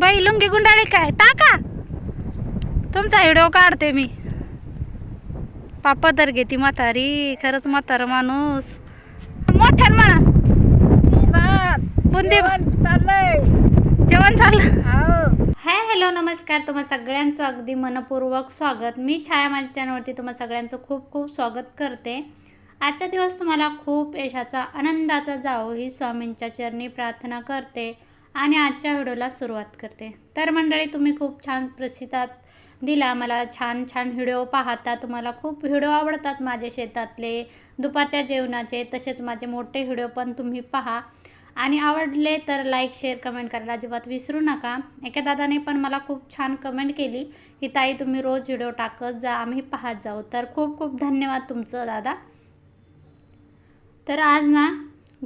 बाई लुंगी गुंडाळी काय? टाका. तुमचा व्हिडिओ काढते मी. पापा तर घेती म्हातारी खरंच म्हातारा माणूस. मोठ्यान म्हणा. बुंदी. जेवण चाललं हाय हॅलो नमस्कार. तुम्हा सगळ्यांचं अगदी मनपूर्वक स्वागत. मी छाया माझ्या चॅनलवरती तुम्हा सगळ्यांचं खूप खूप स्वागत करते. आजचा दिवस तुम्हाला खूप यशाचा आनंदाचा जावो ही स्वामींच्या चरणी प्रार्थना करते. आणि आजच्या व्हिडिओला सुरुवात करते. तर मंडळी तुम्ही खूप छान प्रसिद्धात दिला. मला छान छान व्हिडिओ पाहता. तुम्हाला खूप व्हिडिओ आवडतात माझे शेतातले दुपारच्या जेवणाचे. तसेच माझे मोठे व्हिडिओ पण तुम्ही पहा. आणि आवडले तर लाईक शेअर कमेंट करायला अजिबात विसरू नका. एका दादाने पण मला खूप छान कमेंट केली की ताई तुम्ही रोज व्हिडिओ टाकत जा. आम्ही पाहत जाऊ. तर खूप खूप धन्यवाद तुमचं दादा. तर आज ना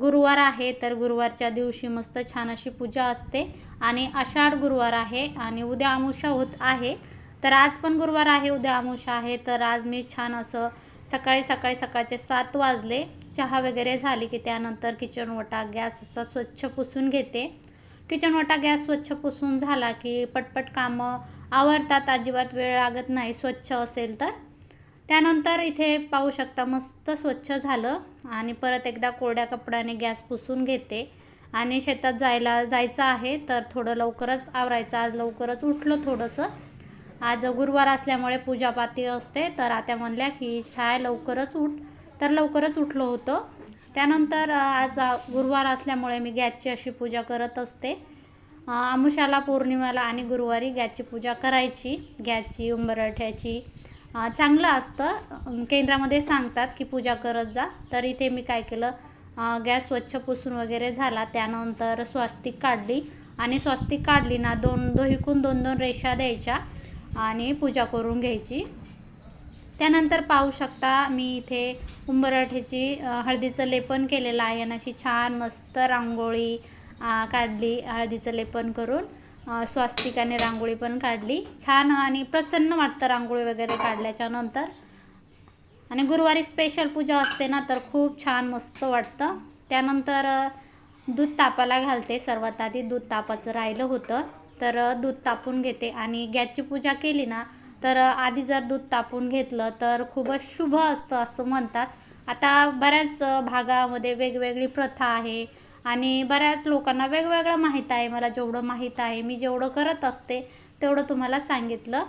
गुरुवार आहे तर गुरुवारच्या दिवशी मस्त छान अशी पूजा असते. आणि आषाढ गुरुवार आहे आणि उद्या अमुषा होत आहे. तर आज पण गुरुवार आहे उद्या अमुषा आहे. तर आज मी छान असं सकाळी सकाळी सकाळचे सात वाजले. चहा वगैरे झाली की त्यानंतर किचन वटा गॅस असा स्वच्छ पुसून घेते. किचन वटा गॅस स्वच्छ पुसून झाला की पटपट कामं आवरतात. अजिबात वेळ लागत नाही स्वच्छ असेल तर. त्यानंतर इथे पाहू शकता मस्त स्वच्छ झालं आणि परत एकदा कोरड्या कपड्याने गॅस पुसून घेते. आणि शेतात जायला जायचं आहे तर थोडं लवकरच आवरायचं. आज लवकरच उठलो थोडंसं. आज गुरुवार असल्यामुळे पूजापाती असते. तर आता म्हणल्या की छाय लवकरच उठ. तर लवकरच उठलो होतो. त्यानंतर आज गुरुवार असल्यामुळे मी गॅसची अशी पूजा करत असते. अ, आमुषाला पौर्णिमेला आणि गुरुवारी गॅसची पूजा करायची. गॅसची उंबरठ्याची चांगलं असतं. केंद्रामध्ये सांगतात की पूजा करत जा. तर इथे मी काय केलं गॅस स्वच्छ पुसून वगैरे झाला. त्यानंतर स्वस्तिक काढली. आणि स्वस्तिक काढली ना दोन दोहीकून दोन दोन रेषा द्यायच्या आणि पूजा करून घ्यायची. त्यानंतर पाहू शकता मी इथे उंबरठेची हळदीचं लेपन केलेलं आहे. आणि अशी छान मस्त रांगोळी काढली हळदीचं लेपन करून. स्वास्तिकाने रांगोळी पण काढली. छान आणि प्रसन्न वाटतं रांगोळी वगैरे काढल्याच्या नंतर. आणि गुरुवारी स्पेशल पूजा असते ना तर खूप छान मस्त वाटतं. त्यानंतर दूध तापाला घालते. सर्वात आधी दूध तापाचं राहिलं होतं. तर दूध तापून घेते. आणि गॅसची पूजा केली ना तर आधी जर दूध तापून घेतलं तर खूपच शुभ असतं असं म्हणतात. आता बऱ्याच भागामध्ये वेगवेगळी प्रथा आहे. आणि बऱ्याच लोकांना वेगवेगळं माहीत आहे. मला जेवढं माहीत आहे मी जेवढं करत असते तेवढं तुम्हाला सांगितलं.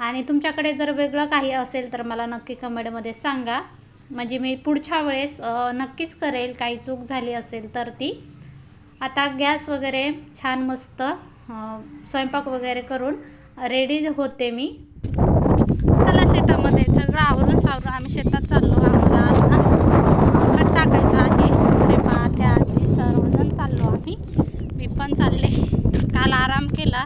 आणि तुमच्याकडे जर वेगळं काही असेल तर मला नक्की कमेंटमध्ये सांगा. म्हणजे मी पुढच्या वेळेस नक्कीच करेल. काही चूक झाली असेल तर ती. आता गॅस वगैरे छान मस्त स्वयंपाक वगैरे करून रेडी होते मी. चला शेतामध्ये सगळं आवरून सावरून आम्ही शेतात चाललो आम्हाला आज ना खत टाकायचं आहे इकडे पहा त्या आजी सर्वजण चाललो आम्ही मी पण चालले काल आराम केला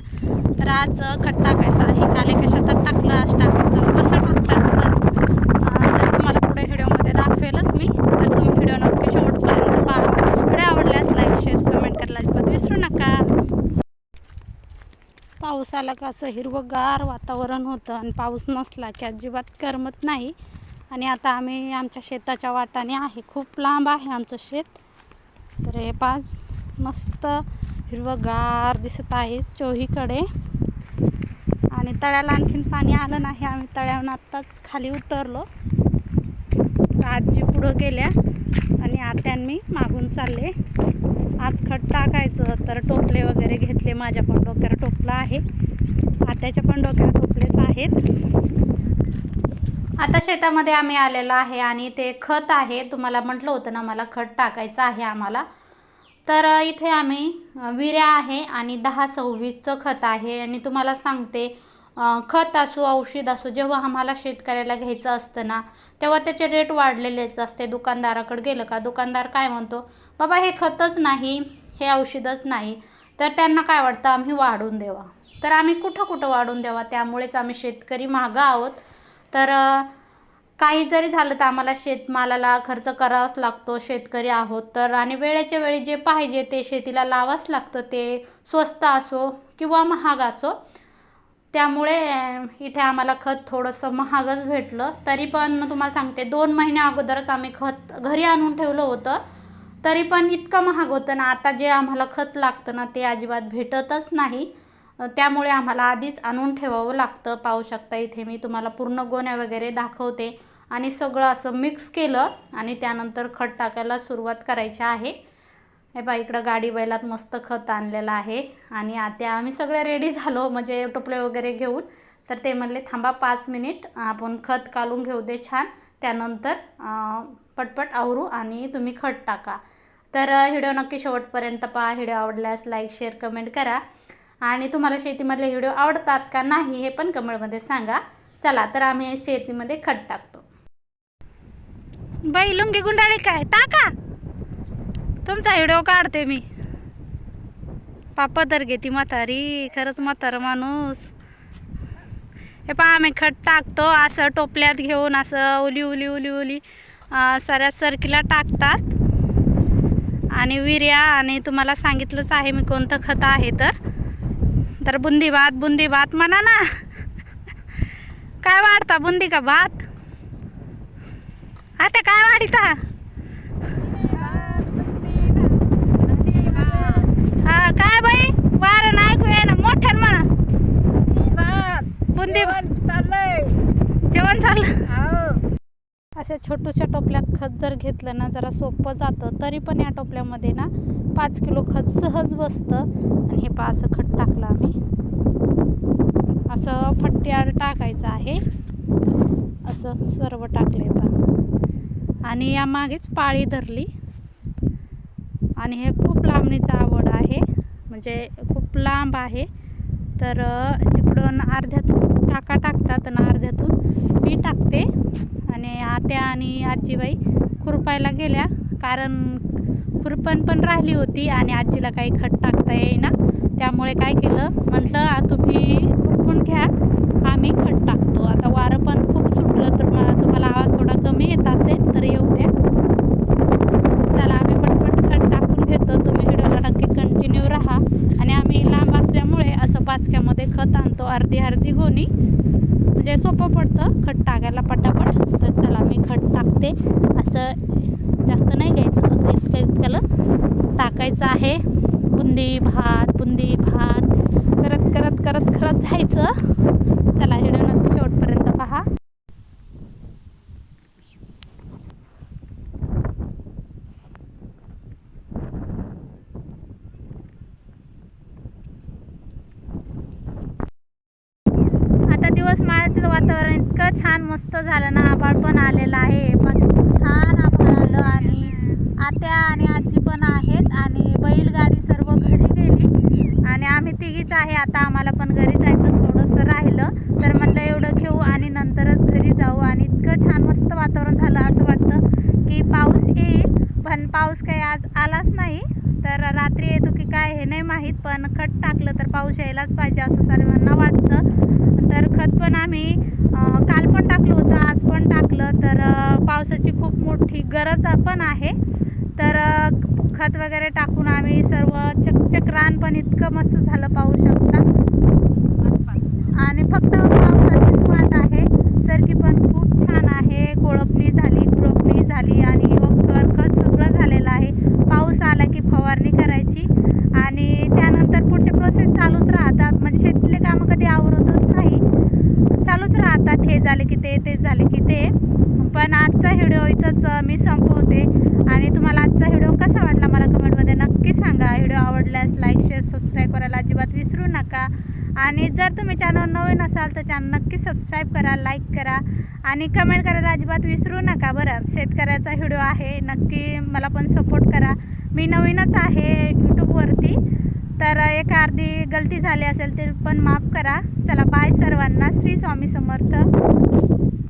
तर आज खत टाकायचं आहे. काल एका शेतात टाकलं आज टाकायचं कसं टाकतात? तर तर तुम्हाला पुढे व्हिडिओमध्ये दाखवेलच मी तर तुम्ही व्हिडिओ नक्की शेवटपर्यंत पहा. व्हिडिओ आवडल्यास लाईक शेअर कमेंट करायला अजिबात विसरू नका. पाऊस आला का असं हिरवंगार वातावरण होतं आणि पाऊस नसला की अजिबात करमत नाही. आणि आता आम्ही आमच्या शेताच्या वाटाने आहे. खूप लांब आहे आमचं शेत. तर हे पाच मस्त हिरवंगार दिसत आहे चोहीकडे. आणि तळ्याला आणखीन पाणी आलं नाही. आम्ही तळ्यावर आत्ताच खाली उतरलो. आजी पुढं गेल्या आणि आत्यांनी मागून चालले. आज खत टाकायचं तर टोपले वगैरे घेतले. माझ्या पण डोक्यावर टोपलं आहे. आत्याच्या पण डोक्यावर टोपलेच आहेत. आता शेतामध्ये आम्ही आलेलो आहे आणि ते खत आहे. तुम्हाला म्हटलं होतं ना मला खत टाकायचं आहे आम्हाला. तर इथे आम्ही विऱ्या आहे आणि दहा सव्वीसचं खत आहे. आणि तुम्हाला सांगते खत असो औषध असो जेव्हा आम्हाला शेतकऱ्याला घ्यायचं असतं ना तेव्हा त्याचे रेट वाढलेलेच असते. दुकानदाराकडे गेलं का दुकानदार काय म्हणतो बाबा हे खतच नाही हे औषधच नाही. तर त्यांना काय वाटतं आम्ही वाढून देवा तर आम्ही कुठं कुठं वाढून द्यावा त्यामुळेच आम्ही शेतकरी मागं आहोत. तर काही जरी झालं तर आम्हाला शेतमालाला खर्च करावाच लागतो शेतकरी आहोत तर. आणि वेळेच्या वेळी जे पाहिजे ते शेतीला लावाच लागतं ते स्वस्त असो किंवा महाग असो. त्यामुळे इथे आम्हाला खत थोडंसं महागच भेटलं. तरी पण तुम्हाला सांगते दोन महिन्या अगोदरच आम्ही खत घरी आणून ठेवलं होतं. तरी पण इतकं महाग होतं ना आता जे आम्हाला खत लागतं ना ते अजिबात भेटतच नाही. त्यामुळे आम्हाला आधीच आणून ठेवावं लागतं. पाहू शकता इथे मी तुम्हाला पूर्ण गोण्या वगैरे दाखवते. आणि सगळं असं मिक्स केलं आणि त्यानंतर खत टाकायला सुरुवात करायची आहे. हे बा इकडं गाडी बैलात मस्त खत आणलेलं आहे. आणि आता आम्ही सगळे रेडी झालो म्हणजे टोपले वगैरे घेऊन. तर ते म्हणले थांबा पाच मिनिट आपण खत काढून घेऊ दे छान. त्यानंतर पटपट आवरू आणि तुम्ही खत टाका. तर व्हिडिओ नक्की शेवटपर्यंत पहा. व्हिडिओ आवडल्यास लाईक शेअर कमेंट करा. आणि तुम्हाला शेतीमधले व्हिडिओ आवडतात का नाही हे पण कमेंटमध्ये सांगा. चला तर आम्ही शेतीमध्ये खत टाकतो. बाई लुंगी गुंडाळी काय? टाका. तुमचा व्हिडिओ काढते मी. पापा तर घेते म्हातारी खरंच म्हातारा माणूस. हे पहा आम्ही खत टाकतो असं टोपल्यात घेऊन असं उली उली उली उली सऱ्या सरकीला टाकतात. आणि विर्या आणि तुम्हाला सांगितलंच आहे मी कोणतं खत आहे तर. तर बुंदी भात बुंदी भात म्हणा ना. काय वाढता बुंदी का भात? आता काय वाढता? काय बाई? वारं नाही ऐकू ना मोठ्यान म्हणा. बुंदी जेवण चाललं अशा छोटूशा टोपल्यात खत जर घेतलं ना जरा सोपं जातं. तरी पण या टोपल्यामध्ये ना पाच किलो खत सहज बसतं. आणि हे पा असं खत टाकलं आम्ही. असं फट्ट्यावर टाकायचं आहे. असं सर्व टाकले पा आणि यामागेच पाळी धरली. आणि हे खूप लांबणीचं आवड म्हणजे खूप लांब आहे. तर तिकडून अर्ध्यातून काका टाकतात आणि अर्ध्यातून मी टाकते. आणि आत्या आणि आजीबाई खुरपायला गेल्या. कारण खुरपण पण राहिली होती आणि आजीला काही खत टाकता येईना. त्यामुळे काय केलं? म्हटलं तुम्ही खुरपून घ्या. आम्ही खट टाकतो आता वारं पण खूप सुटलं तर मला तुम्हाला आवाज थोडा कमी येत असेल तर येऊ द्या चला आम्ही पटपट खत टाकून घेतो तुम्ही व्हिडिओला नक्की कंटिन्यू राहा आणि आम्ही लांब असल्यामुळे असं पाचक्यामध्ये खत आणतो अर्धी अर्धी गोणी म्हणजे सोपं पडतं खत टाकायला पटापट. तर चला मी खत टाकते. असं जास्त नाही घ्यायचं असं इतकं इतकं टाकायचं आहे. बुंदी भात बुंदी भात. करत करत करत करत जायचं. चला व्हिडिओ शेवट शेवटपर्यंत पहा आता दिवस माळ्याचं वातावरण इतकं छान मस्त झालं ना आभाळ पण आलेलं आहे. मग छान आभाळ आलं आणि आत्या आणि आजी पण आहेत आणि बैलगाडी सर्व घरी गेली. आणि आम्ही तिघीच आहे आता आम्हाला पण घरी जायचं थोडंसं राहिलं. तर म्हटलं एवढं घेऊ आणि नंतरच घरी जाऊ. आणि इतकं छान मस्त वातावरण झालं असं वाटतं की पाऊस येईल पण पाऊस काही आज आलाच नाही. तर रात्री येतो की काय हे नाही माहीत पण खट टाकलं तर पाऊस यायलाच पाहिजे असं सर्वांना वाटतं. तर खत पण आम्ही काल पण टाकलं होतं आज पण टाकलं. तर पावसाची खूप मोठी गरज पण आहे. तर खत वगैरे टाकून आम्ही सर्व चकचक रान पण इतकं मस्त झालं पाहू शकता. आणि फक्त पावसाचीच वाट आहे. सरकी पण खूप छान आहे. कोळपणी झाली आणि वखर खत सगळं झालेलं आहे पाऊस आला की फवारणी करायची आणि त्यानंतर पुढचे प्रोसेस चालूच राहतात म्हणजे शेतीतले कामं कधी आवरतच नाही चालूच राहतात हे झाले की ते ते झाले की ते. पण आजचा व्हिडिओ इथंच मी संपवते. आणि तुम्हाला आजचा व्हिडिओ कसा वाटला मला कमेंटमध्ये नक्की सांगा. व्हिडिओ आवडल्यास लाईक शेअर सबस्क्राईब करायला अजिबात विसरू नका. आणि जर तुम्ही चॅनल नवीन असाल तर चॅनल नक्की सबस्क्राईब करा लाईक करा. आणि कमेंट करायला अजिबात विसरू नका बरं. शेतकऱ्याचा व्हिडिओ आहे नक्की मला पण सपोर्ट करा. मी नवीनच आहे यूट्यूबवरती तर एक अर्धी गलती झाली असेल ते पण माफ करा. चला बाय सर्वांना. श्री स्वामी समर्थ.